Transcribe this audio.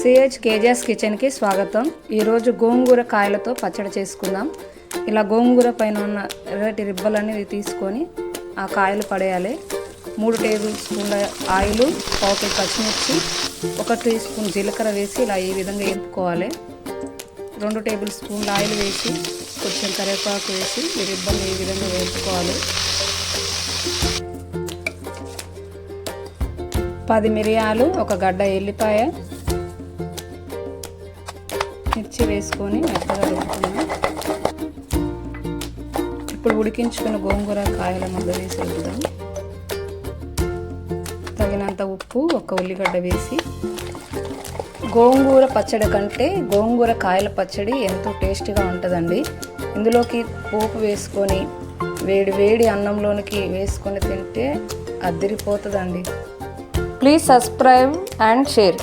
CH KGs కిచెన్కి స్వాగతం. ఈరోజు గోంగూర కాయలతో పచ్చడి చేసుకుందాం. ఇలా గోంగూర పైన ఉన్న ఎర్రటి రిబ్బలన్నీ తీసుకొని ఆ కాయలు పడేయాలి. మూడు టేబుల్ స్పూన్ల ఆయిల్ పావు పచ్చిమిర్చి ఒక టీ స్పూన్ జీలకర్ర వేసి ఇలా ఈ విధంగా వేపుకోవాలి. రెండు టేబుల్ స్పూన్ల ఆయిల్ వేసి కొంచెం కరివేపాకు వేసి ఈ రిబ్బల్ని ఈ విధంగా వేపుకోవాలి. పది మిరియాలు ఒక గడ్డ ఎల్లిపాయ మిర్చి వేసుకొని మెత్తగా రుబ్బుకున్నాం. ఇప్పుడు ఉడికించుకున్న గోంగూర కాయల ముద్ద వేసి రుద్దాం తగినంత ఉప్పు ఒక ఉల్లిగడ్డ వేసి. గోంగూర పచ్చడి కంటే గోంగూర కాయల పచ్చడి ఎంతో టేస్టీగా ఉంటుందండి. ఇందులోకి పోపు వేసుకొని వేడి వేడి అన్నంలోనికి వేసుకొని తింటే అద్దరిపోతుందండి ప్లీజ్ సబ్స్క్రైబ్ అండ్ షేర్.